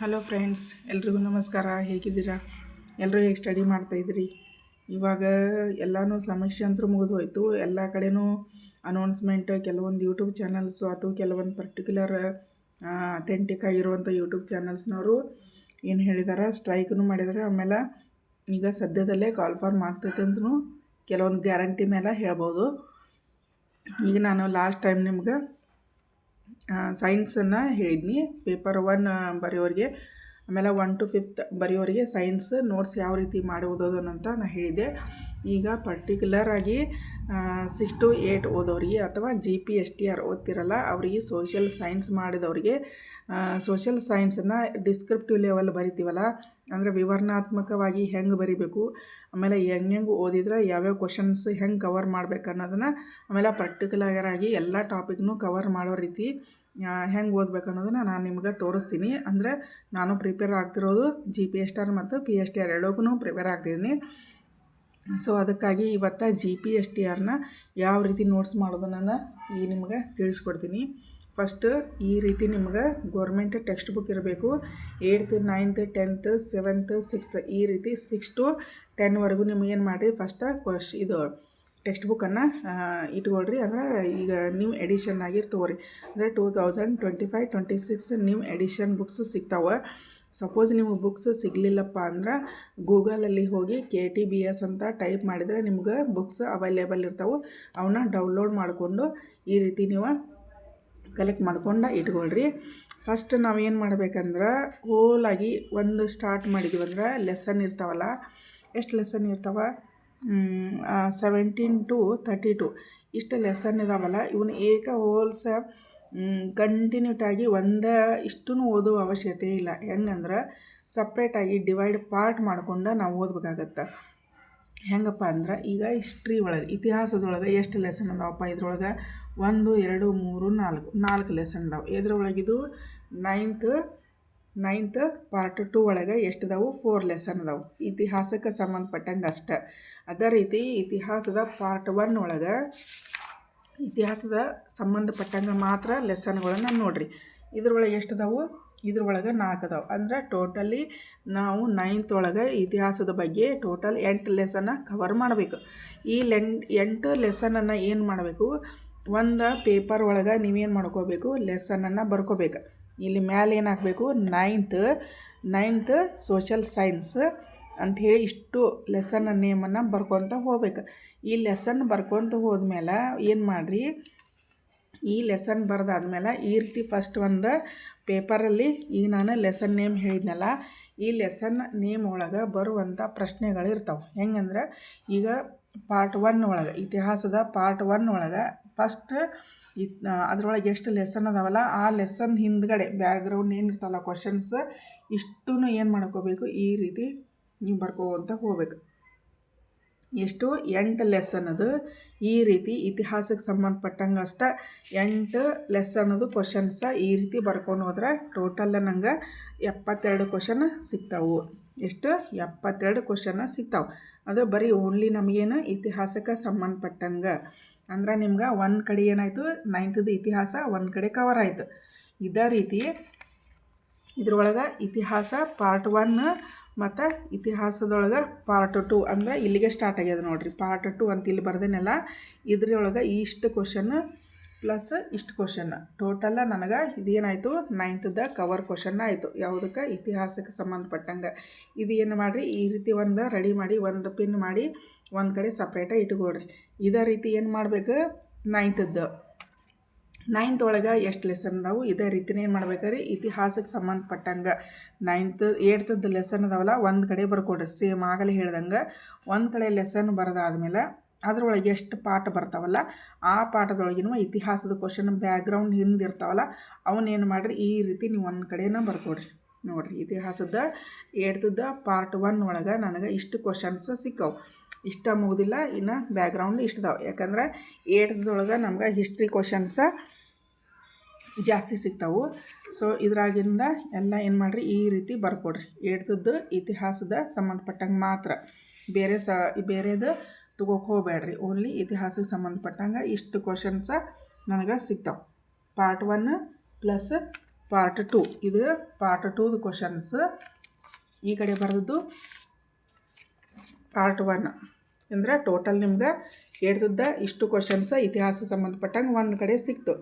Hello friends ಎಲ್ರಿಗೂ ನಮಸ್ಕಾರ. ಹೇಗಿದ್ದೀರಾ? ಎಲ್ಲರೂ ಹೇಗೆ ಸ್ಟಡಿ ಮಾಡ್ತಾಯಿದ್ರಿ ಇವಾಗ ಎಲ್ಲನೂ ಸಮೀಕ್ಷೆ ಅಂತೂ ಮುಗಿದು ಹೋಯಿತು ಎಲ್ಲ ಕಡೆನೂ ಅನೌನ್ಸ್ಮೆಂಟ್ ಕೆಲವೊಂದು ಯೂಟ್ಯೂಬ್ ಚಾನಲ್ಸು ಅಥವಾ ಕೆಲವೊಂದು ಪರ್ಟಿಕ್ಯುಲರ್ ಅಥೆಂಟಿಕ್ ಆಗಿರುವಂಥ ಯೂಟ್ಯೂಬ್ ಚಾನಲ್ಸ್ನವರು ಏನು ಹೇಳಿದಾರೆ ಸ್ಟ್ರೈಕ್ನು ಮಾಡಿದ್ದಾರೆ ಆಮೇಲೆ ಈಗ ಸದ್ಯದಲ್ಲೇ ಕಾಲ್ ಫಾರ್ಮ್ ಆಗ್ತೈತೆ ಅಂತಲೂ ಕೆಲವೊಂದು ಗ್ಯಾರಂಟಿ ಮೇಲೆ ಹೇಳ್ಬೋದು. ಈಗ ನಾನು ಲಾಸ್ಟ್ ಟೈಮ್ ನಿಮ್ಗೆ ಸೈನ್ಸನ್ನು ಹೇಳಿದ್ನಿ. ಪೇಪರ್ ಒನ್ ಬರೆಯೋರಿಗೆ. ಆಮೇಲೆ ಒನ್ ಟು ಫಿಫ್ತ್ ಬರೆಯೋರಿಗೆ ಸೈನ್ಸ್ ನೋಟ್ಸ್ ಯಾವ ರೀತಿ ಮಾಡುವುದು ಅಂತ ನಾನು ಹೇಳಿದೆ ಈಗ ಪರ್ಟಿಕ್ಯುಲರ್ ಆಗಿ ಸಿಕ್ಸ್ ಟು ಏಯ್ಟ್ ಓದೋರಿಗೆ ಅಥವಾ G P S T R ಓದ್ತಿರಲ್ಲ, ಅವರಿಗೆ ಸೋಷಿಯಲ್ ಸೈನ್ಸ್ ಮಾಡಿದವರಿಗೆ ಸೋಷಿಯಲ್ ಸೈನ್ಸನ್ನು ಡಿಸ್ಕ್ರಿಪ್ಟಿವ್ ಲೆವೆಲ್ ಬರಿತೀವಲ್ಲ, ಅಂದರೆ ವಿವರಣಾತ್ಮಕವಾಗಿ ಹೆಂಗೆ ಬರಿಬೇಕು, ಆಮೇಲೆ ಹೆಂಗೆ ಹೆಂಗೆ ಓದಿದ್ರೆ ಯಾವ್ಯಾವ ಕ್ವಶನ್ಸ್ ಹೆಂಗೆ ಕವರ್ ಮಾಡ್ಬೇಕು ಅನ್ನೋದನ್ನು ಆಮೇಲೆ ಪರ್ಟಿಕ್ಯುಲರ್ ಆಗಿ ಎಲ್ಲ ಟಾಪಿಕ್ನು ಕವರ್ ಮಾಡೋ ರೀತಿ ಹೆಂಗೆ ಓದ್ಬೇಕು ಅನ್ನೋದನ್ನು ನಾನು ನಿಮ್ಗೆ ತೋರಿಸ್ತೀನಿ. ಅಂದರೆ ನಾನು ಪ್ರಿಪೇರ್ ಆಗ್ತಿರೋದು ಜಿ ಪಿ ಎಸ್ ಟಿ ಮತ್ತು ಪಿ ಎಸ್ ಟಿ ಆರ್ ಎರಡಕ್ಕೂ ಪ್ರಿಪೇರ್ ಆಗ್ತಿದ್ದೀನಿ. ಸೊ ಅದಕ್ಕಾಗಿ ಇವತ್ತು ಜಿ ಪಿ ಎಸ್ ಟಿ ಆರ್ನ ಯಾವ ರೀತಿ ನೋಟ್ಸ್ ಮಾಡೋದನ್ನು ಈ ನಿಮ್ಗೆ ತಿಳಿಸ್ಕೊಡ್ತೀನಿ. ಫಸ್ಟ್ ಈ ರೀತಿ ನಿಮ್ಗೆ ಗೌರ್ಮೆಂಟ್ ಟೆಕ್ಸ್ಟ್ ಬುಕ್ ಇರಬೇಕು. Eighth ninth tenth seventh sixth ಈ ರೀತಿ ಸಿಕ್ಸ್ ಟು ಟೆನ್ವರೆಗೂ ನಿಮ್ಗೆ ಏನು ಮಾಡಿರಿ? ಫಸ್ಟ್ ಕ್ವಶ್ ಇದು ಟೆಕ್ಸ್ಟ್ ಬುಕ್ಕನ್ನು ಇಟ್ಕೊಳ್ರಿ. ಅಂದ್ರೆ ಈಗ ನ್ಯೂ ಎಡಿಷನ್ ಆಗಿ ತೊಗೊರಿ. ಅಂದರೆ two thousand twenty five twenty six new edition books ಸಿಗ್ತಾವೆ. ಸಪೋಸ್ ನಿಮಗೆ ಬುಕ್ಸ್ ಸಿಗಲಿಲ್ಲಪ್ಪ ಅಂದ್ರೆ ಗೂಗಲಲ್ಲಿ ಹೋಗಿ ಕೆ ಟಿ ಬಿ ಎಸ್ ಅಂತ ಟೈಪ್ ಮಾಡಿದರೆ ನಿಮ್ಗೆ ಬುಕ್ಸ್ ಅವೈಲೇಬಲ್ ಇರ್ತಾವೆ. ಅವನ್ನ ಡೌನ್ಲೋಡ್ ಮಾಡಿಕೊಂಡು ಈ ರೀತಿ ನೀವು ಕಲೆಕ್ಟ್ ಮಾಡ್ಕೊಂಡು ಇಟ್ಕೊಳ್ರಿ. ಫಸ್ಟ್ ನಾವು ಏನು ಮಾಡ್ಬೇಕಂದ್ರೆ ಹೋಲಾಗಿ ಒಂದು ಸ್ಟಾರ್ಟ್ ಮಾಡಿದ್ವಿ ಅಂದ್ರೆ ಲೆಸನ್ ಇರ್ತಾವಲ್ಲ, ಎಷ್ಟು ಲೆಸನ್ ಇರ್ತಾವ? ಸೆವೆಂಟೀನ್ ಟು ತರ್ಟಿ ಟು ಇಷ್ಟು ಲೆಸನ್ ಇದಾವಲ್ಲ, ಇವನು ಏಕ ಹೋಲ್ಸ ಕಂಟಿನ್ಯೂಟಾಗಿ ಒಂದೇ ಇಷ್ಟೂ ಓದೋ ಅವಶ್ಯಕತೆ ಇಲ್ಲ. ಹೆಂಗಂದ್ರೆ ಸಪ್ರೇಟಾಗಿ ಡಿವೈಡ್ ಪಾರ್ಟ್ ಮಾಡ್ಕೊಂಡು ನಾವು ಓದ್ಬೇಕಾಗತ್ತೆ. ಹೆಂಗಪ್ಪ ಅಂದ್ರೆ ಈಗ ಹಿಸ್ಟ್ರಿ ಒಳಗೆ, ಇತಿಹಾಸದೊಳಗೆ ಎಷ್ಟು ಲೆಸನ್ ಅದಾವಪ್ಪ ಇದ್ರೊಳಗೆ? ಒಂದು, ಎರಡು, ಮೂರು, ನಾಲ್ಕು ನಾಲ್ಕು ಲೆಸನ್ ಅದಾವೆ. ಇದ್ರೊಳಗಿದು ನೈನ್ತ್ ನೈನ್ತ್ ಪಾರ್ಟ್ ಟು ಒಳಗೆ ಎಷ್ಟು ಅದಾವು? ಫೋರ್ ಲೆಸನ್ ಅದಾವೆ. ಇತಿಹಾಸಕ್ಕೆ ಸಂಬಂಧಪಟ್ಟಂಗೆ ಅಷ್ಟೆ. ಅದೇ ರೀತಿ ಇತಿಹಾಸದ ಪಾರ್ಟ್ ಒನ್ ಒಳಗೆ ಇತಿಹಾಸದ ಸಂಬಂಧಪಟ್ಟಂಗೆ ಮಾತ್ರ ಲೆಸನ್ಗಳನ್ನು ನೋಡಿರಿ. ಇದ್ರೊಳಗೆ ಎಷ್ಟು ಅದಾವು? ಇದ್ರೊಳಗೆ ನಾಲ್ಕು ಅದಾವೆ. ಅಂದ್ರೆ ಟೋಟಲಿ ನಾವು ನೈನ್ತ್ ಒಳಗೆ ಇತಿಹಾಸದ ಬಗ್ಗೆ ಟೋಟಲ್ ಎಂಟು ಲೆಸನ್ನ ಕವರ್ ಮಾಡಬೇಕು. ಈ ಲೆನ್, ಎಂಟು ಲೆಸನನ್ನು ಏನು ಮಾಡಬೇಕು? ಒಂದು ಪೇಪರ್ ಒಳಗೆ ನೀವೇನು ಮಾಡ್ಕೋಬೇಕು? ಲೆಸನನ್ನು ಬರ್ಕೋಬೇಕು. ಇಲ್ಲಿ ಮ್ಯಾಲೆ ಏನು ಹಾಕಬೇಕು? ನೈನ್ತ್ ನೈನ್ತ್ ಸೋಷಲ್ ಸೈನ್ಸ್ ಅಂಥೇಳಿ ಇಷ್ಟು ಲೆಸನ್ ನೇಮನ್ನು ಬರ್ಕೊತ ಹೋಗ್ಬೇಕು. ಈ ಲೆಸನ್ ಬರ್ಕೊತ ಹೋದ್ಮೇಲೆ ಏನು ಮಾಡಿರಿ? ಈ ಲೆಸನ್ ಬರೆದಾದ್ಮೇಲೆ ಈ ರೀತಿ ಫಸ್ಟ್ ಒಂದು ಪೇಪರಲ್ಲಿ ಈಗ ನಾನು ಲೆಸನ್ ನೇಮ್ ಹೇಳಿದ್ನಲ್ಲ, ಈ ಲೆಸನ್ ನೇಮ್ ಒಳಗೆ ಬರುವಂಥ ಪ್ರಶ್ನೆಗಳು ಇರ್ತಾವೆ ಹೆಂಗಂದ್ರೆ ಈಗ ಪಾರ್ಟ್ ಒನ್ ಒಳಗೆ, ಇತಿಹಾಸದ ಪಾರ್ಟ್ ಒನ್ ಒಳಗೆ ಫಸ್ಟ್ ಇತ್ ಅದ್ರೊಳಗೆ ಎಷ್ಟು ಲೆಸನ್ ಅದಾವಲ್ಲ, ಆ ಲೆಸನ್ ಹಿಂದ್ಗಡೆ ಏನು ಇರ್ತಾವಲ್ಲ ಕ್ವಶನ್ಸ್ ಇಷ್ಟು ಏನು ಮಾಡ್ಕೋಬೇಕು, ಈ ರೀತಿ ನೀವು ಬರ್ಕೋತ ಹೋಗ್ಬೇಕು. ಎಷ್ಟು ಎಂಟು ಲೆಸನ್ ಅದು. ಈ ರೀತಿ ಇತಿಹಾಸಕ್ಕೆ ಸಂಬಂಧಪಟ್ಟಂಗೆ ಅಷ್ಟ ಎಂಟು ಲೆಸನ್ನದು ಕ್ವಶನ್ಸ ಈ ರೀತಿ ಬರ್ಕೊಂಡು ಹೋದ್ರೆ ಟೋಟಲ್ ನಂಗೆ ಎಪ್ಪತ್ತೆರಡು ಕ್ವಶನ್ ಸಿಗ್ತಾವೆ. ಎಷ್ಟು? ಎಪ್ಪತ್ತೆರಡು ಕ್ವಶನ್ ಸಿಗ್ತಾವೆ. ಅದು ಬರೀ ಓನ್ಲಿ ನಮಗೇನು ಇತಿಹಾಸಕ್ಕೆ ಸಂಬಂಧಪಟ್ಟಂಗೆ. ಅಂದ್ರೆ ನಿಮ್ಗೆ ಒಂದು ಕಡೆ ಏನಾಯಿತು? ನೈನ್ತದ ಇತಿಹಾಸ ಒಂದು ಕಡೆ ಕವರ್ ಆಯಿತು. ಇದೇ ರೀತಿ ಇದ್ರೊಳಗೆ ಇತಿಹಾಸ ಪಾರ್ಟ್ ಒನ್ ಮತ್ತು ಇತಿಹಾಸದೊಳಗೆ ಪಾರ್ಟ್ ಟು ಅಂದರೆ ಇಲ್ಲಿಗೆ ಸ್ಟಾರ್ಟ್ ಆಗ್ಯದ ನೋಡಿರಿ. ಪಾರ್ಟ್ ಟು ಅಂತ ಇಲ್ಲಿ ಬರ್ದೇನೆಲ್ಲ, ಇದ್ರೊಳಗೆ ಇಷ್ಟು ಕ್ವಶನ್ ಪ್ಲಸ್ ಇಷ್ಟು ಕ್ವಶನ್ ಟೋಟಲ್ಲ ನನಗೆ ಇದೇನಾಯಿತು ನೈನ್ತ್ದ ಕವರ್ ಕ್ವಶನ್ ಆಯಿತು. ಯಾವುದಕ್ಕೆ? ಇತಿಹಾಸಕ್ಕೆ ಸಂಬಂಧಪಟ್ಟಂಗೆ. ಇದು ಏನು ಮಾಡಿರಿ? ಈ ರೀತಿ ಒಂದು ರೆಡಿ ಮಾಡಿ, ಒಂದು ಪಿನ್ ಮಾಡಿ, ಒಂದು ಕಡೆ ಸಪ್ರೇಟಾಗಿ ಇಟ್ಕೊಳ್ರಿ. ಇದೇ ರೀತಿ ಏನು ಮಾಡಬೇಕು? ನೈನ್ತದ್ದು ನೈನ್ತ್ ಒಳಗೆ ಎಷ್ಟು ಲೆಸನ್ ಅದಾವು? ಇದೇ ರೀತಿನೇ ಏನು ಮಾಡ್ಬೇಕಾದ್ರೆ ಇತಿಹಾಸಕ್ಕೆ ಸಂಬಂಧಪಟ್ಟಂಗೆ. ನೈನ್ತ್ ಏಳ್ತದ್ದು ಲೆಸನ್ ಅದಾವಲ್ಲ, ಒಂದು ಕಡೆ ಬರ್ಕೊಡ್ರಿ. ಸೇಮ್ ಆಗಲೇ ಹೇಳ್ದಂಗೆ. ಒಂದು ಕಡೆ ಲೆಸನ್ ಬರೋದಾದ್ಮೇಲೆ ಅದರೊಳಗೆ ಎಷ್ಟು ಪಾಠ ಬರ್ತಾವಲ್ಲ, ಆ ಪಾಠದೊಳಗಿನ ಇತಿಹಾಸದ ಕ್ವಶನ್ ಬ್ಯಾಕ್ಗ್ರೌಂಡ್ ಹಿಂದೆ ಇರ್ತಾವಲ್ಲ ಅವನ್ನೇನು ಮಾಡಿರಿ? ಈ ರೀತಿ ನೀವು ಒಂದು ಕಡೆನ ಬರ್ಕೊಡ್ರಿ. ನೋಡಿರಿ, ಇತಿಹಾಸದ ಏಡ್ತದ ಪಾರ್ಟ್ ಒನ್ ಒಳಗೆ ನನಗೆ ಇಷ್ಟು ಕ್ವಶನ್ಸ್ ಸಿಕ್ಕವು. ಇಷ್ಟ ಮುಗುದಿಲ್ಲ, ಇನ್ನು ಬ್ಯಾಕ್ಗ್ರೌಂಡ್ ಇಷ್ಟದಾವೆ ಯಾಕಂದ್ರೆ ಏಟ್ದೊಳಗೆ ನಮ್ಗೆ ಹಿಸ್ಟ್ರಿ ಕ್ವಶನ್ಸ ಜಾಸ್ತಿ ಸಿಗ್ತಾವೆ. ಸೊ ಇದ್ರಾಗಿಂದ ಎಲ್ಲ ಏನು ಮಾಡಿರಿ, ಈ ರೀತಿ ಬರ್ಕೊಡ್ರಿ. ಏಡ್ತದ್ದು ಇತಿಹಾಸದ ಸಂಬಂಧಪಟ್ಟಂಗೆ ಮಾತ್ರ. ಬೇರೆ ಸ, ಬೇರೆದು ತಗೋಕೆ ಹೋಗಬೇಡ್ರಿ ಓನ್ಲಿ ಇತಿಹಾಸಕ್ಕೆ ಸಂಬಂಧಪಟ್ಟಂಗೆ ಇಷ್ಟು ಕ್ವಶನ್ಸ ನನಗೆ ಸಿಗ್ತಾವೆ. Part one plus part two ಇದು ಪಾರ್ಟ್ ಟೂದು ಕ್ವಶನ್ಸ್ ಈ ಕಡೆ ಬರೆದದ್ದು ಪಾರ್ಟ್ ಒನ್ ಅಂದರೆ ಟೋಟಲ್ ನಿಮ್ಗೆ ಹೇಳ್ತಿದ್ದ ಇಷ್ಟು ಕ್ವಶನ್ಸ್ ಇತಿಹಾಸ ಸಂಬಂಧಪಟ್ಟಂಗೆ ಒಂದು ಕಡೆ ಸಿಕ್ತು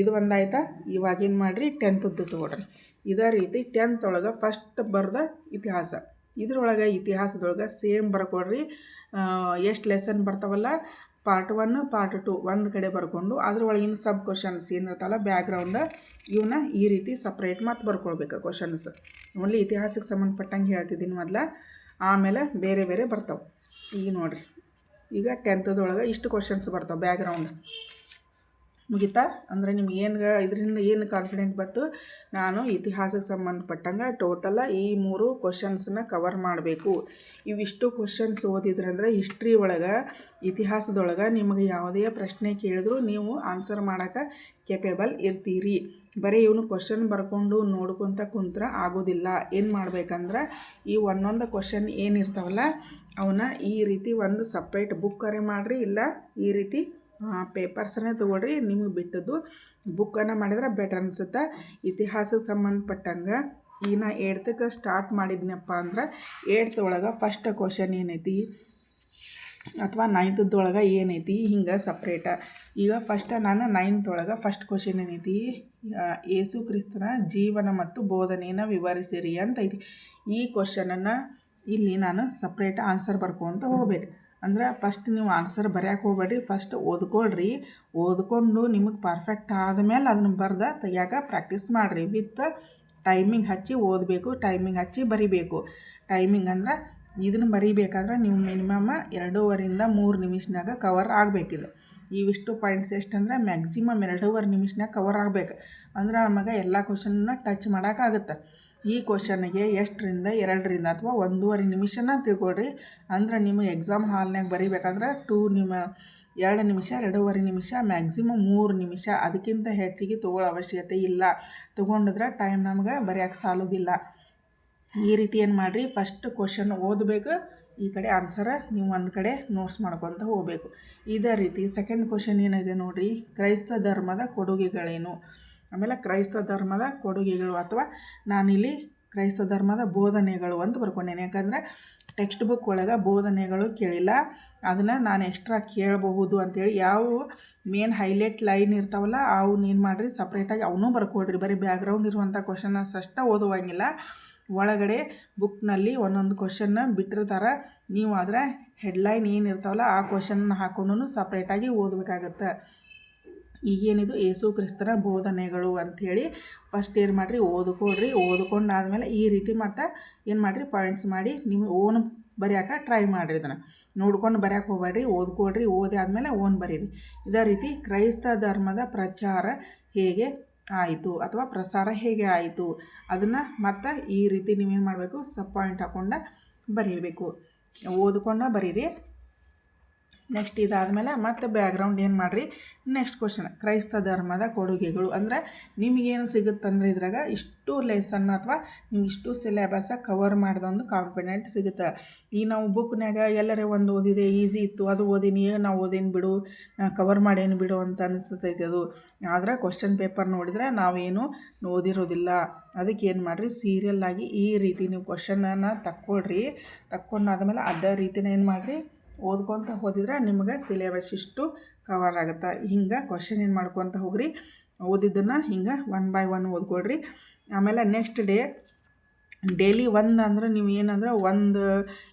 ಇದು ಒಂದಾಯ್ತಾ? ಇವಾಗಿನ ಮಾಡಿರಿ ಟೆಂತದ್ದು ತೊಗೊಳ್ರಿ. ಇದೇ ರೀತಿ ಟೆಂತ್ ಒಳಗೆ ಫಸ್ಟ್ ಬರ್ದ ಇತಿಹಾಸ. ಇದ್ರೊಳಗೆ ಇತಿಹಾಸದೊಳಗೆ ಸೇಮ್ ಬರ್ಕೊಡ್ರಿ. ಎಷ್ಟು ಲೆಸನ್ ಬರ್ತಾವಲ್ಲ? ಪಾರ್ಟ್ ಒನ್ ಪಾರ್ಟ್ ಟು ಒಂದು ಕಡೆ ಬರ್ಕೊಂಡು ಅದ್ರೊಳಗಿನ ಸಬ್ ಕ್ವಶನ್ಸ್ ಏನಿರ್ತಾವಲ್ಲ ಬ್ಯಾಕ್ಗ್ರೌಂಡ ಇವನ್ನ ಈ ರೀತಿ ಸಪ್ರೇಟ್ ಮತ್ತು ಬರ್ಕೊಳ್ಬೇಕು ಕ್ವಶನ್ಸ್ ಓನ್ಲಿ ಇತಿಹಾಸಕ್ಕೆ ಸಂಬಂಧಪಟ್ಟಂಗೆ ಹೇಳ್ತಿದ್ದೀನಿ ಮೊದಲ. ಆಮೇಲೆ ಬೇರೆ ಬೇರೆ ಬರ್ತಾವೆ. ಈಗ ನೋಡಿರಿ. ಈಗ ಟೆಂತದೊಳಗೆ ಇಷ್ಟು ಕ್ವಶನ್ಸ್ ಬರ್ತಾವೆ ಬ್ಯಾಕ್ಗ್ರೌಂಡ್ ಮುಗಿತಾ? ಅಂದರೆ ನಿಮ್ಗೆ ಏನು ಇದರಿಂದ ಏನು ಕಾನ್ಫಿಡೆಂಟ್ ಬಂತು? ನಾನು ಇತಿಹಾಸಕ್ಕೆ ಸಂಬಂಧಪಟ್ಟಂಗೆ ಟೋಟಲ ಈ ಮೂರು ಕ್ವಶನ್ಸನ್ನ ಕವರ್ ಮಾಡಬೇಕು. ಇವಿಷ್ಟು ಕ್ವಶನ್ಸ್ ಓದಿದ್ರಂದ್ರೆ ಹಿಸ್ಟ್ರಿ ಒಳಗೆ, ಇತಿಹಾಸದೊಳಗೆ ನಿಮಗೆ ಯಾವುದೇ ಪ್ರಶ್ನೆ ಕೇಳಿದ್ರು ನೀವು ಆನ್ಸರ್ ಮಾಡೋಕ್ಕೆ ಕೆಪೇಬಲ್ ಇರ್ತೀರಿ. ಬರೀ ಇವನು ಕ್ವಶನ್ ಬರ್ಕೊಂಡು ನೋಡ್ಕೊತ ಕುಂತ್ರ ಆಗೋದಿಲ್ಲ. ಏನು ಮಾಡ್ಬೇಕಂದ್ರೆ ಈ ಒಂದೊಂದು ಕ್ವಶನ್ ಏನಿರ್ತಾವಲ್ಲ ಅವನ್ನ ಈ ರೀತಿ ಒಂದು ಸಪ್ರೇಟ್ ಬುಕ್ ಕರೆ ಮಾಡಿರಿ, ಇಲ್ಲ ಈ ರೀತಿ ಪೇಪರ್ಸನ್ನೇ ತೊಗೊಳ್ರಿ, ನಿಮಗೆ ಬಿಟ್ಟದ್ದು ಬುಕ್ಕನ್ನು ಮಾಡಿದ್ರೆ ಬೆಟರ್ ಅನ್ಸುತ್ತೆ. ಇತಿಹಾಸಕ್ಕೆ ಸಂಬಂಧಪಟ್ಟಂಗೆ ಈಗ ನಾ ಏಡ್ತಕ್ಕೆ ಸ್ಟಾರ್ಟ್ ಮಾಡಿದ್ನಪ್ಪ ಅಂದ್ರೆ ಏಡ್ತ್ ಒಳಗೆ ಫಸ್ಟ್ ಕ್ವಶನ್ ಏನೈತಿ? ಅಥವಾ ನೈನ್ತದೊಳಗೆ ಏನೈತಿ? ಹಿಂಗೆ ಸಪ್ರೇಟ ಈಗ ಫಸ್ಟ್ ನಾನು ನೈನ್ತ್ ಒಳಗೆ ಫಸ್ಟ್ ಕ್ವಶನ್ ಏನೈತಿ? ಏಸು ಕ್ರಿಸ್ತನ ಜೀವನ ಮತ್ತು ಬೋಧನೆಯನ್ನು ವಿವರಿಸಿರಿ ಅಂತ ಐತಿ. ಈ ಕ್ವಶನನ್ನು ಇಲ್ಲಿ ನಾನು ಸಪ್ರೇಟ್ ಆನ್ಸರ್ ಬರ್ಕೊಂತ ಹೋಗ್ಬೇಕು. ಅಂದ್ರೆ ಫಸ್ಟ್ ನೀವು ಆನ್ಸರ್ ಬರ್ಯಾಕೆ ಹೋಗ್ಬೇಡ್ರಿ. ಫಸ್ಟ್ ಓದ್ಕೊಳ್ರಿ. ಓದ್ಕೊಂಡು ನಿಮಗೆ ಪರ್ಫೆಕ್ಟ್ ಆದಮೇಲೆ ಅದನ್ನು ಬರ್ದ ತೆಗಿಯಾಕ ಪ್ರಾಕ್ಟೀಸ್ ಮಾಡಿರಿ. ವಿತ್ ಟೈಮಿಂಗ್ ಹಚ್ಚಿ ಓದಬೇಕು ಟೈಮಿಂಗ್ ಹಚ್ಚಿ ಬರಿಬೇಕು. ಟೈಮಿಂಗ್ ಅಂದ್ರೆ ಇದನ್ನು ಬರಿಬೇಕಾದ್ರೆ ನೀವು ಮಿನಿಮಮ್ ಎರಡೂವರಿಂದ ಮೂರು ನಿಮಿಷನಾಗ ಕವರ್ ಆಗಬೇಕಿದು ಇವಿಷ್ಟು ಪಾಯಿಂಟ್ಸ್ ಎಷ್ಟಂದ್ರೆ ಮ್ಯಾಕ್ಸಿಮಮ್ ಎರಡೂವರೆ ನಿಮಿಷನಾಗ ಕವರ್ ಆಗಬೇಕು. ಅಂದ್ರೆ ನಮಗೆ ಎಲ್ಲ ಕ್ವಶನ್ನ ಟಚ್ ಮಾಡೋಕ್ಕಾಗುತ್ತೆ ಈ ಕ್ವಶನ್ಗೆ ಎಷ್ಟರಿಂದ ಎರಡರಿಂದ ಅಥವಾ ಒಂದೂವರೆ ನಿಮಿಷನ ತಿಳ್ಕೊಳ್ರಿ. ಅಂದ್ರೆ ನಿಮ್ಮ ಎಕ್ಸಾಮ್ ಹಾಲ್ನಾಗ ಬರಿಬೇಕಂದ್ರೆ ಟೂ ನಿಮ್ಮ ಎರಡು ನಿಮಿಷ, ಎರಡೂವರೆ ನಿಮಿಷ ಮ್ಯಾಕ್ಸಿಮಮ್ ಮೂರು ನಿಮಿಷ. ಅದಕ್ಕಿಂತ ಹೆಚ್ಚಿಗೆ ತೊಗೊಳ್ಳೋ ಅವಶ್ಯಕತೆ ಇಲ್ಲ. ತೊಗೊಂಡಿದ್ರೆ ಟೈಮ್ ನಮ್ಗೆ ಬರೆಯೋಕೆ ಸಾಲೋದಿಲ್ಲ. ಈ ರೀತಿ ಏನು ಮಾಡಿರಿ ಫಸ್ಟ್ ಕ್ವಶನ್ ಓದಬೇಕು. ಈ ಕಡೆ ಆನ್ಸರ ನೀವು ಒಂದು ಕಡೆ ನೋಟ್ಸ್ ಮಾಡ್ಕೊತ ಹೋಗಬೇಕು. ಇದೇ ರೀತಿ ಸೆಕೆಂಡ್ ಕ್ವಶನ್ ಏನಿದೆ ನೋಡಿರಿ. ಕ್ರೈಸ್ತ ಧರ್ಮದ ಕೊಡುಗೆಗಳೇನು? ಆಮೇಲೆ ಕ್ರೈಸ್ತ ಧರ್ಮದ ಕೊಡುಗೆಗಳು ಅಥವಾ ನಾನಿಲ್ಲಿ ಕ್ರೈಸ್ತ ಧರ್ಮದ ಬೋಧನೆಗಳು ಅಂತ ಬರ್ಕೊಂಡೇನೆ. ಯಾಕಂದರೆ ಟೆಕ್ಸ್ಟ್ ಬುಕ್ ಒಳಗೆ ಬೋಧನೆಗಳು ಕೇಳಿಲ್ಲ. ಅದನ್ನು ನಾನು ಎಕ್ಸ್ಟ್ರಾ ಕೇಳಬಹುದು ಅಂತೇಳಿ ಯಾವ ಮೇನ್ ಹೈಲೈಟ್ ಲೈನ್ ಇರ್ತಾವಲ್ಲ ಅವನ್ನ ಏನು ಮಾಡಿರಿ? ಸಪ್ರೇಟಾಗಿ ಅವನ್ನೂ ಬರ್ಕೊಡ್ರಿ. ಬರೀ ಬ್ಯಾಕ್ಗ್ರೌಂಡ್ ಇರುವಂಥ ಕ್ವಶನ್ಸ್ ಅಷ್ಟೇ ಓದುವಂಗಿಲ್ಲ. ಒಳಗಡೆ ಬುಕ್ನಲ್ಲಿ ಒಂದೊಂದು ಕ್ವಶನ್ನ ಬಿಟ್ಟಿರ್ತಾರೆ. ನೀವು ಆದರೆ ಹೆಡ್ಲೈನ್ ಏನಿರ್ತಾವಲ್ಲ ಆ ಕ್ವಶನ್ನ ಹಾಕೊಂಡು ಸಪ್ರೇಟಾಗಿ ಓದಬೇಕಾಗತ್ತೆ. ಈಗೇನಿದು ಯೇಸು ಕ್ರಿಸ್ತನ ಬೋಧನೆಗಳು ಅಂಥೇಳಿ ಫಸ್ಟ್ ಏನು ಮಾಡಿರಿ? ಓದ್ಕೊಡ್ರಿ ಓದ್ಕೊಂಡಾದ್ಮೇಲೆ ಈ ರೀತಿ ಮತ್ತು ಏನು ಮಾಡಿರಿ? ಪಾಯಿಂಟ್ಸ್ ಮಾಡಿ ನಿಮ್ಮ ಓನ್ ಬರೆಯೋಕೆ ಟ್ರೈ ಮಾಡಿರಿ ಇದನ್ನು. ನೋಡ್ಕೊಂಡು ಬರೆಯೋಕೆ ಹೋಗ್ಬೇಡ್ರಿ. ಓದ್ಕೊಡ್ರಿ ಓದಿ ಆದಮೇಲೆ ಓನ್ ಬರೀರಿ. ಇದೇ ರೀತಿ ಕ್ರೈಸ್ತ ಧರ್ಮದ ಪ್ರಚಾರ ಹೇಗೆ ಆಯಿತು ಅಥವಾ ಪ್ರಸಾರ ಹೇಗೆ ಆಯಿತು? ಅದನ್ನು ಮತ್ತು ಈ ರೀತಿ ನೀವೇನು ಮಾಡಬೇಕು? ಸಬ್ ಪಾಯಿಂಟ್ ಹಾಕ್ಕೊಂಡು ಬರೀಬೇಕು. ಓದ್ಕೊಂಡು ಬರೀರಿ. ನೆಕ್ಸ್ಟ್ ಇದಾದಮೇಲೆ ಮತ್ತೆ ಬ್ಯಾಕ್ಗ್ರೌಂಡ್ ಏನು ಮಾಡಿರಿ? ನೆಕ್ಸ್ಟ್ ಕ್ವಶನ್ ಕ್ರೈಸ್ತ ಧರ್ಮದ ಕೊಡುಗೆಗಳು. ಅಂದರೆ ನಿಮಗೇನು ಸಿಗುತ್ತಂದ್ರೆ ಇದ್ರಾಗ ಇಷ್ಟು ಲೆಸನ್ ಅಥವಾ ನಿಮ್ಗೆ ಇಷ್ಟು ಸಿಲೆಬಸ ಕವರ್ ಒಂದು ಕಾನ್ಫಿಡೆಂಟ್ ಸಿಗುತ್ತೆ. ಈ ನಾವು ಬುಕ್ನಾಗ ಎಲ್ಲರೇ ಒಂದು ಓದಿದೆ ಈಸಿ ಇತ್ತು, ಅದು ಓದಿನಿ ನಾವು ಓದೇನು ಬಿಡು ಕವರ್ ಮಾಡೇನು ಬಿಡು ಅಂತ ಅನಿಸ್ತೈತೆ ಅದು. ಆದ್ರೆ ಕ್ವಶನ್ ಪೇಪರ್ ನೋಡಿದ್ರೆ ನಾವೇನು ಓದಿರೋದಿಲ್ಲ. ಅದಕ್ಕೆ ಏನು ಮಾಡಿರಿ? ಸೀರಿಯಲ್ ಆಗಿ ಈ ರೀತಿ ನೀವು ಕ್ವಶನನ್ನು ತಕ್ಕೊಳ್ರಿ. ತಕ್ಕೊಂಡಾದ್ಮೇಲೆ ಅದೇ ರೀತಿನ ಏನು ಮಾಡಿರಿ? ಓದ್ಕೊತ ಓದಿದ್ರೆ ನಿಮಗೆ ಸಿಲೆಬಸ್ ಇಷ್ಟು ಕವರ್ ಆಗುತ್ತೆ. ಹಿಂಗೆ ಕ್ವಶನ್ ಏನು ಮಾಡ್ಕೊತ ಹೋಗ್ರಿ. ಓದಿದ್ದನ್ನು ಹಿಂಗೆ ಒನ್ ಬೈ ಒನ್ ಓದ್ಕೊಳ್ರಿ. ಆಮೇಲೆ ನೆಕ್ಸ್ಟ್ ಡೇ ಡೈಲಿ ಒಂದು ಅಂದ್ರೆ ನೀವು ಏನಂದ್ರೆ ಒಂದು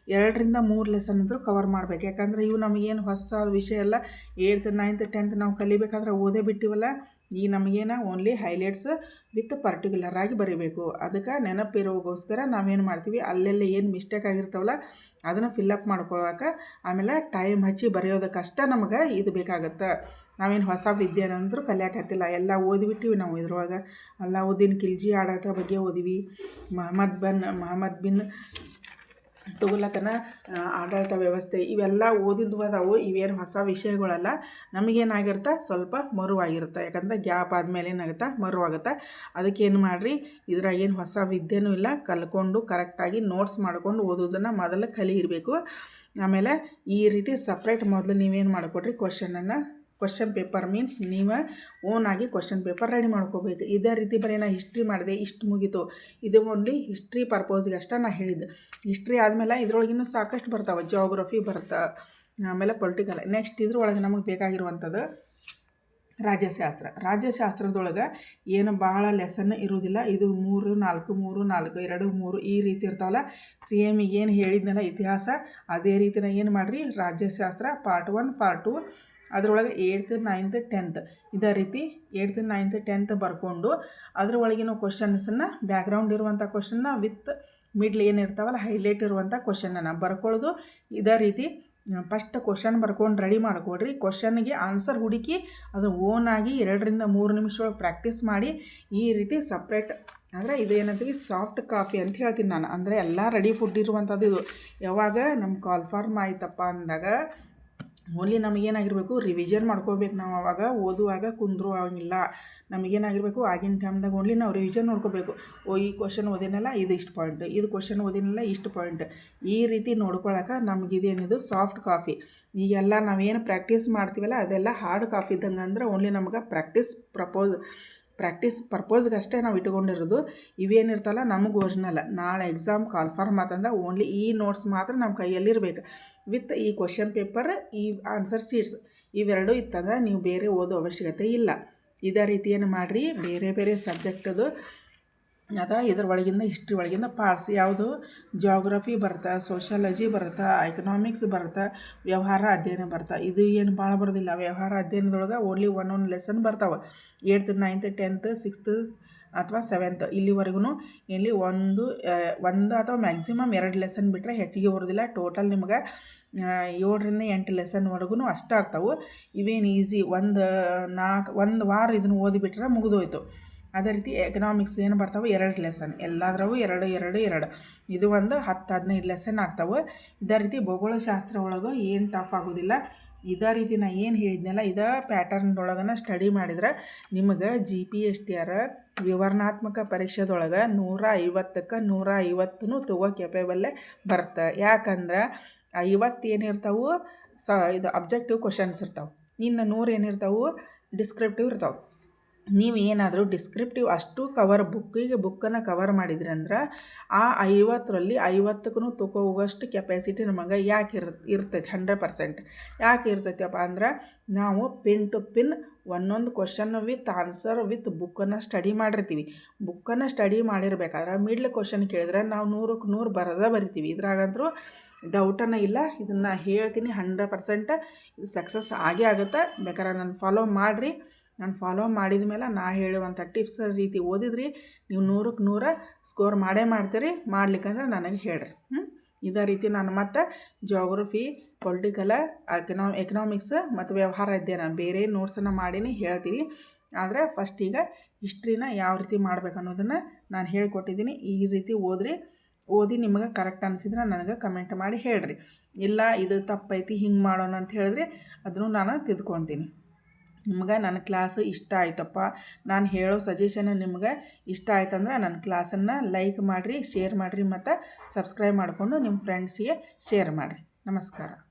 ಎರಡರಿಂದ ಮೂರು ಲೆಸನ್ ಅಂದರೂ ಕವರ್ ಮಾಡ್ಬೇಕು. ಯಾಕಂದ್ರೆ ಇವು ನಮಗೇನು ಹೊಸ ವಿಷಯ ಎಲ್ಲ ಏಯ್ತ್ ನೈನ್ತ್ ಟೆಂತ್ ನಾವು ಕಲಿಬೇಕಾದ್ರೆ ಓದೇ ಬಿಟ್ಟಿವಲ್ಲ. ಈಗ ನಮಗೇನ ಓನ್ಲಿ ಹೈಲೈಟ್ಸ್ ವಿತ್ ಪರ್ಟಿಕ್ಯುಲರ್ ಆಗಿ ಬರೀಬೇಕು. ಅದಕ್ಕೆ ನೆನಪಿರೋಗೋಸ್ಕರ ನಾವೇನು ಮಾಡ್ತೀವಿ, ಅಲ್ಲೆಲ್ಲ ಏನು ಮಿಸ್ಟೇಕ್ ಆಗಿರ್ತಾವಲ್ಲ, ಅದನ್ನು ಫಿಲ್ಲಪ್ ಮಾಡ್ಕೊಳಕ್ಕೆ ಆಮೇಲೆ ಟೈಮ್ ಹಚ್ಚಿ ಬರೆಯೋದಕ್ಕಷ್ಟ ನಮಗೆ ಇದು ಬೇಕಾಗುತ್ತೆ. ನಾವೇನು ಹೊಸ ವಿದ್ಯೆನಂತರೂ ಕಲಿಯಾಕತ್ತಿಲ್ಲ ಎಲ್ಲ ಓದಿಬಿಟ್ಟಿವಿ ನಾವು ಇದ್ರೊಳಗೆ. ಅಲ್ಲಾವುದ್ದೀನ್ ಖಿಲ್ಜಿ ಆಡಳಿತ ಬಗ್ಗೆ ಓದಿವಿ. ಮಹಮ್ಮದ್ ಬನ್, ಮಹಮ್ಮದ್ ಬಿನ್ ತುಘಲಕನ ಆಡಳಿತ ವ್ಯವಸ್ಥೆ ಇವೆಲ್ಲ ಓದಿದ್ವು ಅದಾವು ಇವೇನು ಹೊಸ ವಿಷಯಗಳಲ್ಲ. ನಮಗೇನಾಗಿರುತ್ತೆ? ಸ್ವಲ್ಪ ಮರುವಾಗಿರುತ್ತೆ. ಯಾಕಂದರೆ ಗ್ಯಾಪ್ ಆದಮೇಲೆ ಏನಾಗುತ್ತೆ? ಮರುವಾಗುತ್ತೆ. ಅದಕ್ಕೆ ಏನು ಮಾಡಿರಿ? ಇದ್ರಾಗ ಏನು ಹೊಸ ವಿದ್ಯೆನೂ ಇಲ್ಲ. ಕಲ್ಕೊಂಡು ಕರೆಕ್ಟಾಗಿ ನೋಟ್ಸ್ ಮಾಡ್ಕೊಂಡು ಓದೋದನ್ನು ಮೊದಲು ಕಲಿ ಇರಬೇಕು. ಆಮೇಲೆ ಈ ರೀತಿ ಸಪ್ರೇಟ್ ಮೊದಲು ನೀವೇನು ಮಾಡಿಕೊಡ್ರಿ? ಕ್ವಶನನ್ನು ಕ್ವಶನ್ ಪೇಪರ್ ಮೀನ್ಸ್ ನೀವು ಓನಾಗಿ ಕ್ವಶನ್ ಪೇಪರ್ ರೆಡಿ ಮಾಡ್ಕೋಬೇಕು. ಇದೇ ರೀತಿ ಬರೀ ನಾ ಹಿಸ್ಟ್ರಿ ಮಾಡಿದೆ, ಇಷ್ಟು ಮುಗಿತು. ಇದು ಓನ್ಲಿ ಹಿಸ್ಟ್ರಿ ಪರ್ಪೋಸ್ಗೆ ಅಷ್ಟೇ ನಾ ಹೇಳಿದ್ದು. ಹಿಸ್ಟ್ರಿ ಆದಮೇಲೆ ಇದ್ರೊಳಗಿನ್ನೂ ಸಾಕಷ್ಟು ಬರ್ತಾವೆ ಜೋಗ್ರಫಿ ಬರ್ತಾ, ಆಮೇಲೆ ಪೊಲಿಟಿಕಲ್ ನೆಕ್ಸ್ಟ್ ಇದ್ರೊಳಗೆ ನಮಗೆ ಬೇಕಾಗಿರುವಂಥದ್ದು ರಾಜ್ಯಶಾಸ್ತ್ರ. ರಾಜ್ಯಶಾಸ್ತ್ರದೊಳಗೆ ಏನು ಭಾಳ ಲೆಸನ್ ಇರೋದಿಲ್ಲ. ಇದು ಮೂರು, ನಾಲ್ಕು ಮೂರು, ನಾಲ್ಕು, ಎರಡು, ಮೂರು ಈ ರೀತಿ ಇರ್ತಾವಲ್ಲ. ಸಿ ಎಂ ಏನು ಹೇಳಿದ್ನಲ್ಲ ಇತಿಹಾಸ, ಅದೇ ರೀತಿನ ಏನು ಮಾಡಿರಿ? ರಾಜ್ಯಶಾಸ್ತ್ರ ಪಾರ್ಟ್ ಒನ್ ಪಾರ್ಟ್ ಟು ಅದರೊಳಗೆ ಏಯ್ತ್ ನೈನ್ತ್ ಟೆಂತ್ ಇದೇ ರೀತಿ ಏಯ್ತ್ ನೈನ್ತ್ ಟೆಂತ್ ಬರ್ಕೊಂಡು ಅದರೊಳಗಿನ ಕ್ವಶನ್ಸನ್ನು ಬ್ಯಾಕ್ಗ್ರೌಂಡ್ ಇರುವಂಥ ಕ್ವಶನ್ನ ವಿತ್ ಮಿಡ್ಲ್ ಏನಿರ್ತಾವಲ್ಲ ಹೈಲೈಟ್ ಇರುವಂಥ ಕ್ವಶನನ್ನು ಬರ್ಕೊಳ್ಳೋದು ಇದೇ ರೀತಿ ಫಸ್ಟ್ ಕ್ವಶನ್ ಬರ್ಕೊಂಡು ರೆಡಿ ಮಾಡಿಕೊಡ್ರಿ. ಕ್ವಶನ್ಗೆ ಆನ್ಸರ್ ಹುಡುಕಿ ಅದು ಓನಾಗಿ ಎರಡರಿಂದ ಮೂರು ನಿಮಿಷ ಒಳಗೆ ಪ್ರಾಕ್ಟೀಸ್ ಮಾಡಿ ಈ ರೀತಿ ಸಪ್ರೇಟ್ ಅಂದರೆ ಇದು ಏನಂತೀವಿ ಸಾಫ್ಟ್ ಕಾಫಿ ಅಂತ ಹೇಳ್ತೀನಿ ನಾನು. ಅಂದರೆ ಎಲ್ಲ ರೆಡಿ ಫುಡ್ ಇರುವಂಥದ್ದು ಇದು. ಯಾವಾಗ ನಮ್ಮ ಕಾಲ್ ಫಾರ್ಮ್ ಆಯ್ತಪ್ಪ ಅಂದಾಗ ಓನ್ಲಿ ನಮಗೇನಾಗಿರಬೇಕು ರಿವಿಷನ್ ಮಾಡ್ಕೋಬೇಕು ನಾವು ಅವಾಗ, ಓದುವಾಗ ಕುಂದ್ರು ಆಗಿಲ್ಲ ನಮಗೇನಾಗಿರಬೇಕು, ಆಗಿನ ಟೈಮ್ದಾಗ ಓನ್ಲಿ ನಾವು ರಿವಿಷನ್ ನೋಡ್ಕೋಬೇಕು. ಓ, ಈ ಕ್ವಶನ್ ಓದಿನಲ್ಲ, ಇದು ಇಷ್ಟು ಪಾಯಿಂಟ್ ಇದು ಕ್ವಶನ್ ಓದಿನಲ್ಲ, ಇಷ್ಟು ಪಾಯಿಂಟ್ ಈ ರೀತಿ ನೋಡ್ಕೊಳಕ್ಕೆ ನಮಗಿದೇನಿದು ಸಾಫ್ಟ್ ಕಾಫಿ ಈಗೆಲ್ಲ ನಾವೇನು ಪ್ರಾಕ್ಟೀಸ್ ಮಾಡ್ತೀವಲ್ಲ, ಅದೆಲ್ಲ ಹಾರ್ಡ್ ಕಾಫಿ ಇದ್ದಂಗೆ ಅಂದ್ರೆ ಓನ್ಲಿ ನಮ್ಗೆ ಪ್ರಾಕ್ಟೀಸ್ ಪ್ರಪೋಸ್ ಪ್ರಾಕ್ಟೀಸ್ ಪರ್ಪೋಸ್ಗೆ ಅಷ್ಟೇ ನಾವು ಇಟ್ಕೊಂಡಿರೋದು. ಇವೇನಿರ್ತಲ್ಲ ನಮಗೆ ಒರಿಜಿನಲ್. ನಾಳೆ ಎಕ್ಸಾಮ್ ಕಾಲ್ಫಾರ್ಮ್ ಆತಂದ್ರೆ ಓನ್ಲಿ ಈ ನೋಟ್ಸ್ ಮಾತ್ರ ನಮ್ಮ ಕೈಯಲ್ಲಿರಬೇಕು. ವಿತ್ ಈ ಕ್ವಶನ್ ಪೇಪರ್, ಈ ಆನ್ಸರ್ ಸೀಟ್ಸ್ ಇವೆರಡು ಇತ್ತಂದ್ರೆ ನೀವು ಬೇರೆ ಓದೋ ಅವಶ್ಯಕತೆ ಇಲ್ಲ. ಇದೇ ರೀತಿಯನ್ನು ಮಾಡಿರಿ, ಬೇರೆ ಬೇರೆ ಸಬ್ಜೆಕ್ಟದು ಅದ ಇದ್ರ ಒಳಗಿಂದ ಹಿಸ್ಟ್ರಿ ಒಳಗಿಂದ ಪಾರ್ಟ್ಸ್ ಯಾವುದು ಜಾಗ್ರಫಿ ಬರುತ್ತೆ ಸೋಷಾಲಜಿ ಬರುತ್ತೆ ಎಕನಾಮಿಕ್ಸ್ ಬರುತ್ತೆ, ವ್ಯವಹಾರ ಅಧ್ಯಯನ ಬರುತ್ತೆ. ಇದು ಏನು ಭಾಳ ಬರೋದಿಲ್ಲ. ವ್ಯವಹಾರ ಅಧ್ಯಯನದೊಳಗೆ ಓನ್ಲಿ ಒನ್ ಒನ್ ಲೆಸನ್ ಬರ್ತಾವೆ. ಏಯ್ತ್ ನೈನ್ತ್ ಟೆಂತ್ ಸಿಕ್ಸ್ತ್ ಅಥವಾ ಸೆವೆಂತ್ ಇಲ್ಲಿವರೆಗೂ ಇಲ್ಲಿ ಒಂದು ಒಂದು ಅಥವಾ ಮ್ಯಾಕ್ಸಿಮಮ್ ಎರಡು ಲೆಸನ್ ಬಿಟ್ಟರೆ ಹೆಚ್ಚಿಗೆ ಬರೋದಿಲ್ಲ. ಟೋಟಲ್ ನಿಮ್ಗೆ ಏಳರಿಂದ ಎಂಟು ಲೆಸನ್ವರೆಗೂ ಅಷ್ಟೇ ಇವೇನು ಈಸಿ ಒಂದು ನಾಲ್ಕು ಒಂದು ವಾರ ಇದನ್ನು ಓದಿಬಿಟ್ರೆ ಮುಗಿದೋಯ್ತು. ಅದೇ ರೀತಿ ಎಕನಾಮಿಕ್ಸ್ ಏನು ಬರ್ತಾವೆ ಎರಡು ಲೆಸನ್ ಎಲ್ಲದ್ರವು ಎರಡು ಎರಡು ಎರಡು. ಇದು ಒಂದು ಹತ್ತು, ಹದಿನೈದು ಲೆಸನ್ ಆಗ್ತಾವೆ. ಇದೇ ರೀತಿ ಭೂಗೋಳಶಾಸ್ತ್ರ ಒಳಗೆ ಏನು ಟಫ್ ಆಗೋದಿಲ್ಲ. ಇದೇ ರೀತಿ ನಾ ಏನು ಹೇಳಿದ್ನಲ್ಲ, ಇದೇ ಪ್ಯಾಟರ್ನ್ದೊಳಗನ ಸ್ಟಡಿ ಮಾಡಿದ್ರೆ ನಿಮಗೆ G P S T R ವಿವರಣಾತ್ಮಕ ಪರೀಕ್ಷೆದೊಳಗೆ ನೂರ ಐವತ್ತಕ್ಕೆ ನೂರ ಐವತ್ತೂ ತಗೋ ಕೆಪೇಬಲ್ಲೇ ಬರ್ತ ಯಾಕಂದ್ರೆ ಐವತ್ತು ಏನಿರ್ತಾವೆ ಸ, ಇದು ಅಬ್ಜೆಕ್ಟಿವ್ ಕ್ವಶನ್ಸ್ ಇರ್ತಾವೆ. ಇನ್ನು ನೂರು ಏನಿರ್ತಾವೆ ಡಿಸ್ಕ್ರಿಪ್ಟಿವ್ ಇರ್ತಾವೆ. ನೀವು ಏನಾದರೂ ಡಿಸ್ಕ್ರಿಪ್ಟಿವ್ ಅಷ್ಟು ಕವರ್ ಬುಕ್ಕಿಗೆ ಬುಕ್ಕನ್ನು ಕವರ್ ಮಾಡಿದ್ರಿ ಅಂದ್ರೆ ಆ ಐವತ್ತರಲ್ಲಿ ಐವತ್ತಕ್ಕೂ ತಗೋ ಹೋಗೋಷ್ಟು ಕೆಪಾಸಿಟಿ ನಮಗೆ ಯಾಕೆ ಇರ್, ಇರ್ತೈತಿ ಹಂಡ್ರೆಡ್ ಪರ್ಸೆಂಟ್ ಯಾಕೆ ಇರ್ತೈತಿಯಪ್ಪ ಅಂದ್ರೆ ನಾವು ಪಿನ್ ಟು ಪಿನ್ ಒಂದೊಂದು ಕ್ವಶನ್ ವಿತ್ ಆನ್ಸರ್ ವಿತ್ ಬುಕ್ಕನ್ನು ಸ್ಟಡಿ ಮಾಡಿರ್ತೀವಿ. ಬುಕ್ಕನ್ನು ಸ್ಟಡಿ ಮಾಡಿರ್ಬೇಕಾದ್ರೆ ಮಿಡ್ಲ್ ಕ್ವಶನ್ ಕೇಳಿದ್ರೆ ನಾವು ನೂರಕ್ಕೆ ನೂರು ಬರೋದೇ ಬರಿತೀವಿ. ಇದ್ರಾಗಂತೂ ಡೌಟನ್ನು ಇಲ್ಲ, ಇದನ್ನು ಹೇಳ್ತೀನಿ ಹಂಡ್ರೆಡ್ ಪರ್ಸೆಂಟ್ ಇದು ಸಕ್ಸಸ್ ಆಗೇ ಆಗುತ್ತೆ. ಬೇಕಾದ್ರೆ ನಾನು ಫಾಲೋ ಮಾಡಿರಿ. ನಾನು ಫಾಲೋ ಮಾಡಿದ ಮೇಲೆ ನಾ ಹೇಳುವಂಥ ಟಿಪ್ಸ್ ರೀತಿ ಓದಿದ್ರಿ, ನೀವು ನೂರಕ್ಕೆ ನೂರ ಸ್ಕೋರ್ ಮಾಡೇ ಮಾಡ್ತೀರಿ ಮಾಡ್ಲಿಕ್ಕಂದ್ರೆ ನನಗೆ ಹೇಳ್ರಿ. ಹ್ಞೂ ಇದೇ ರೀತಿ ನಾನು ಮತ್ತು ಜೋಗ್ರಫಿ ಪೊಲಿಟಿಕಲ್ ಎಕನಾ ಎಕನಾಮಿಕ್ಸ್ ಮತ್ತು ವ್ಯವಹಾರ ಅಧ್ಯಯನ ಬೇರೆ ನೋಟ್ಸನ್ನು ಮಾಡೀನಿ, ಹೇಳ್ತೀನಿ. ಆದರೆ ಫಸ್ಟ್ ಈಗ ಹಿಸ್ಟ್ರಿನ ಯಾವ ರೀತಿ ಮಾಡ್ಬೇಕು ಅನ್ನೋದನ್ನು ನಾನು ಹೇಳಿಕೊಟ್ಟಿದ್ದೀನಿ. ಈ ರೀತಿ ಓದ್ರಿ. ಓದಿ ನಿಮಗೆ ಕರೆಕ್ಟ್ ಅನಿಸಿದ್ರೆ ನನಗೆ ಕಮೆಂಟ್ ಮಾಡಿ ಹೇಳ್ರಿ. ಇಲ್ಲ, ಇದು ತಪ್ಪೈತಿ, ಹಿಂಗೆ ಮಾಡೋಣ ಅಂತ ಹೇಳಿದ್ರೆ ಅದನ್ನು ನಾನು ತಿದ್ಕೊತೀನಿ ನಿಮ್ಗೆ ನನ್ನ ಕ್ಲಾಸ್ ಇಷ್ಟ ಆಯ್ತಪ್ಪ. ನಾನು ಹೇಳೋ ಸಜೆಷನ್ ನಿಮ್ಗೆ ಇಷ್ಟ ಆಯ್ತಂದ್ರೆ ನನ್ನ ಕ್ಲಾಸನ್ನು ಲೈಕ್ ಮಾಡಿರಿ ಶೇರ್ ಮಾಡಿರಿ ಮತ್ತು ಸಬ್ಸ್ಕ್ರೈಬ್ ಮಾಡಿಕೊಂಡು ನಿಮ್ಮ ಫ್ರೆಂಡ್ಸಿಗೆ ಶೇರ್ ಮಾಡಿರಿ. ನಮಸ್ಕಾರ.